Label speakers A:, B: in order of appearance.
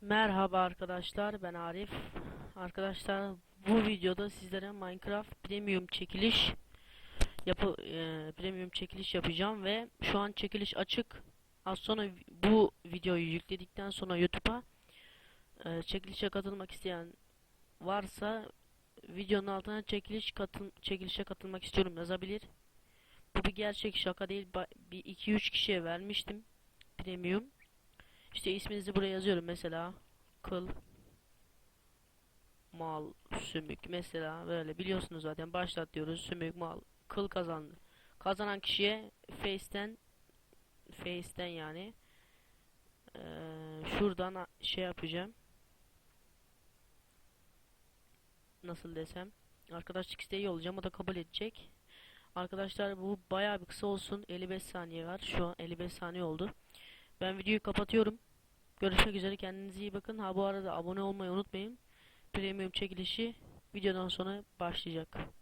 A: Merhaba arkadaşlar ben Arif. Arkadaşlar bu videoda sizlere Minecraft Premium çekiliş yapı e, Premium çekiliş yapacağım ve şu an çekiliş açık. Az sonra bu videoyu yükledikten sonra YouTube'a e, çekilişe katılmak isteyen varsa videonun altına çekiliş katıl çekilişe katılmak istiyorum yazabilir. Bu bir gerçek şaka değil. Ba- bir 2-3 kişiye vermiştim Premium. İşte isminizi buraya yazıyorum mesela. Kıl. Mal. Sümük. Mesela böyle biliyorsunuz zaten. Başlat diyoruz. Sümük mal. Kıl kazandı. Kazanan kişiye face'ten face'ten yani eee, şuradan şey yapacağım. Nasıl desem? Arkadaşlık isteği olacağım o da kabul edecek. Arkadaşlar bu bayağı bir kısa olsun. 55 saniye var. Şu an 55 saniye oldu. Ben videoyu kapatıyorum Görüşmek üzere kendinize iyi bakın. Ha bu arada abone olmayı unutmayın. Premium çekilişi videodan sonra başlayacak.